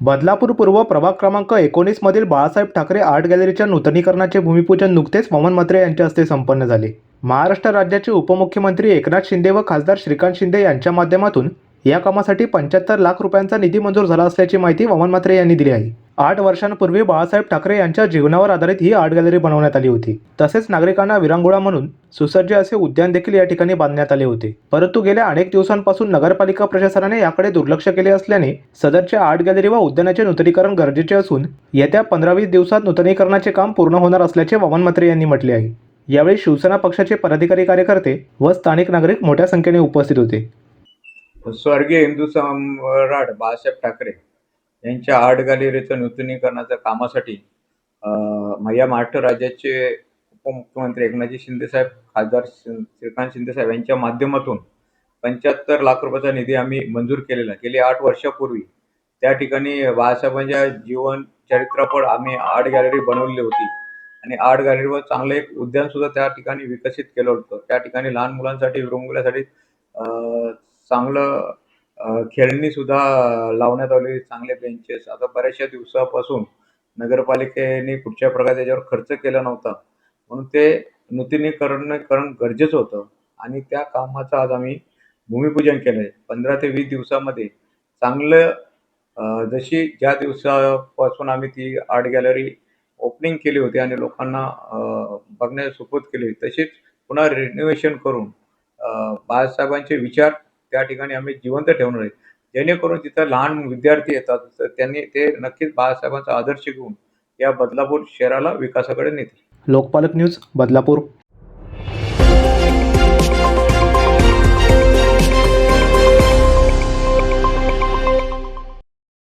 बदलापूर पूर्व प्रभाग क्रमांक एकोणीसमधील बाळासाहेब ठाकरे आर्ट गॅलरीच्या नूतनीकरणाचे भूमिपूजन नुकतेच पवन म्हात्रे यांच्या हस्ते संपन्न झाले. महाराष्ट्र राज्याचे उपमुख्यमंत्री एकनाथ शिंदे व खासदार श्रीकांत शिंदे यांच्या माध्यमातून या कामासाठी पंच्याहत्तर लाख रुपयांचा निधी मंजूर झाला असल्याची माहिती पवन मात्रे यांनी दिली आहे. आठ वर्षांपूर्वी बाळासाहेब ठाकरे यांच्या जीवनावर आधारित ही आर्ट गॅलरी बनवण्यात आली होती. तसेच नागरिकांना विरांगुळा म्हणून सुसज्ज असे उद्यान देखील या ठिकाणी बांधण्यात आले होते. परंतु गेल्या अनेक दिवसांपासून नगरपालिका प्रशासनाने याकडे दुर्लक्ष केले असल्याने सदरच्या आर्ट गॅलरी व उद्यानाचे नूतनीकरण गरजेचे असून येत्या पंधरा वीस दिवसात नूतनीकरणाचे काम पूर्ण होणार असल्याचे वामन यांनी म्हटले आहे. यावेळी शिवसेना पक्षाचे पदाधिकारी कार्यकर्ते व स्थानिक नागरिक मोठ्या संख्येने उपस्थित होते. स्वर्गीय हिंदू सम्राट बाळासाहेब ठाकरे यांच्या आर्ट गॅलरीचं नूतनीकरणाच्या कामासाठी या महाराष्ट्र राज्याचे उपमुख्यमंत्री एकनाथजी शिंदेसाहेब खासदार श्रीकांत शिंदेसाहेब यांच्या माध्यमातून पंच्याहत्तर लाख रुपयाचा निधी आम्ही मंजूर केलेला गेली आठ वर्षापूर्वी त्या ठिकाणी बाळासाहेबांच्या जीवन चरित्रपट आम्ही आर्ट गॅलरी बनवलेली होती. आणि आर्ट गॅलरीवर चांगलं एक उद्यान सुद्धा त्या ठिकाणी विकसित केलं होतं. त्या ठिकाणी लहान मुलांसाठी विरंगुल्यासाठी चांगलं खेळणी सुद्धा लावण्यात आली चांगले बेंचेस आता बऱ्याचशा दिवसापासून नगरपालिकेने कुठच्या प्रकारे त्याच्यावर खर्च केला नव्हता. म्हणून ते नूतनीकरण करण गरजेचं होतं. आणि त्या कामाचं आज आम्ही भूमिपूजन केलंय. पंधरा ते वीस दिवसामध्ये चांगलं जशी ज्या दिवसापासून आम्ही ती आर्ट गॅलरी ओपनिंग केली होती आणि लोकांना बघण्यास सुपूत केली तशीच पुन्हा रिनोव्हेशन करून बाळासाहेबांचे विचार त्या ठिकाणी आम्ही जिवंत ठेवणार आहे जेणेकरून तिथं लहान विद्यार्थी येतात तर त्यांनी ते नक्कीच बाळासाहेबांचा आदर्श घेऊन या बदलापूर शहराला विकासाकडे नेतील. लोकपालक न्यूज बदलापूर.